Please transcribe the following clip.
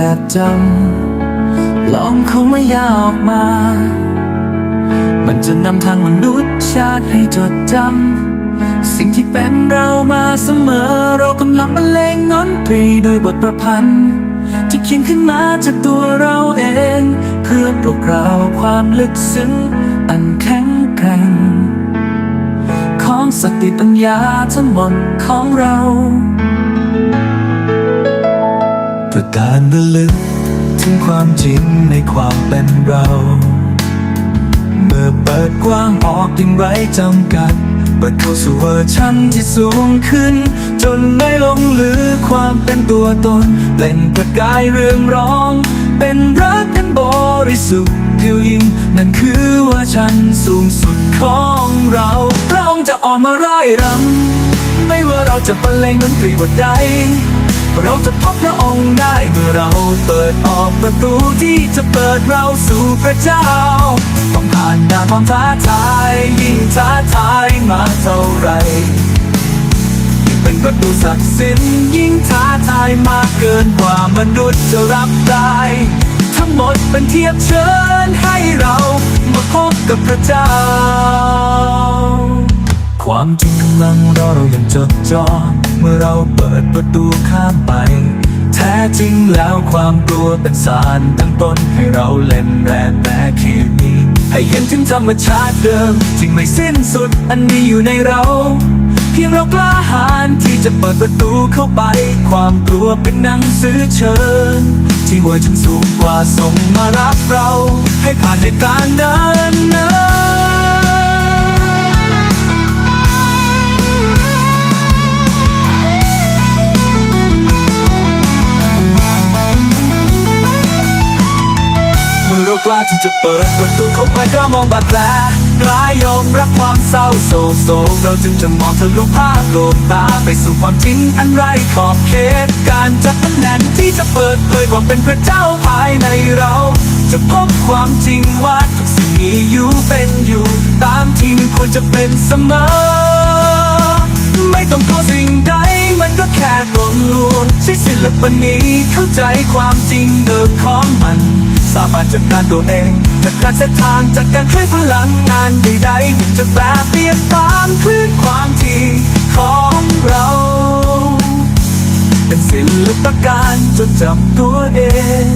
ดจำลองคงไม่ยาออกมา มันจะนำทางมนุษย์ชาติให้จดจำ สิ่งที่เป็นเรามาเสมอ เรากำลังบรรเลงดนตรีโดยบทประพันธ์ ที่เขียนขึ้นมาจากตัวเราเอง เพื่อปลุกเราความลึกซึ้งอันแข็งแกร่ง ของสติปัญญาทั้งหมดของเรา ประการระลึกถึงความจริงในความเป็นเรา เมื่อเปิดกว้างออกอย่างไรจำกัด เปิดเข้าสู่เวอร์ชันที่สูงขึ้น จนไม่ลงลือความเป็นตัวตนเล่นประกายเรื่องร้อง เป็นรักกันบริสุทธิ์เดียวยิ่งนั่นคือเวอร์ชันสูงสุดของเราพระองจะออกมาร่ายรำไม่ว่าเราจะบรรเลงดนตรีบทใด เราจะพบพระองค์ได้เมื่อเราเปิดออกประตูที่จะเปิดเราสู่พระเจ้า ต้องผ่านด่านความท้าทายยิ่งท้าทายมาเท่าไรยิ่งเป็นประตูศักดิ์สิทธิ์ยิ่งท้าทายมากเกินกว่ามนุษย์จะรับได้ทั้งหมดเป็นเทียบเชิญให้เรามาพบกับพระเจ้า ความจริงกำลังรอเราอย่างจดจ่อ เมื่อเราเปิดประตูข้ามไป แท้จริงแล้วความกลัวเป็นสารตั้งต้นให้เราเล่นแรงแม้เคมีให้เห็นถึงธรรมชาติเดิมจริงไม่สิ้นสุดอันมีอยู่ในเรา เพียงเรากล้าหาญที่จะเปิดประตูเข้าไป ความกลัวเป็นหนังสือเชิญ ที่ว่าจึงสูงกว่าส่งมารับเรา ให้ผ่านในการเดินเนิน ล้าที่จะเปิดประตูเข้าไปก็มองบาดแผลกล้ายยอมรับความเศร้าโศกโศกเราจึงจะมองทะลุภาพโลกตาไปสู่ความจริงอันไร้ขอบเขตการจัดตำแหน่งที่จะเปิดเผยความเป็นพระเจ้าภายในเรา จะพบความจริงว่าทุกสิ่งมีอยู่เป็นอยู่ ตามที่ควรจะเป็นเสมอ ต้องกลัวสิ่งใด มันก็แค่กลมลวงใช้ศิลปนี้เข้าใจความจริงเดิมของมัน สามารถจัดการตัวเองจากการเส้นทางจากการคลื่นพลังงานใดๆมันจะแปรเปลี่ยนตามคลื่นความถี่ของเรา เป็นศิลปการจดจำตัวเอง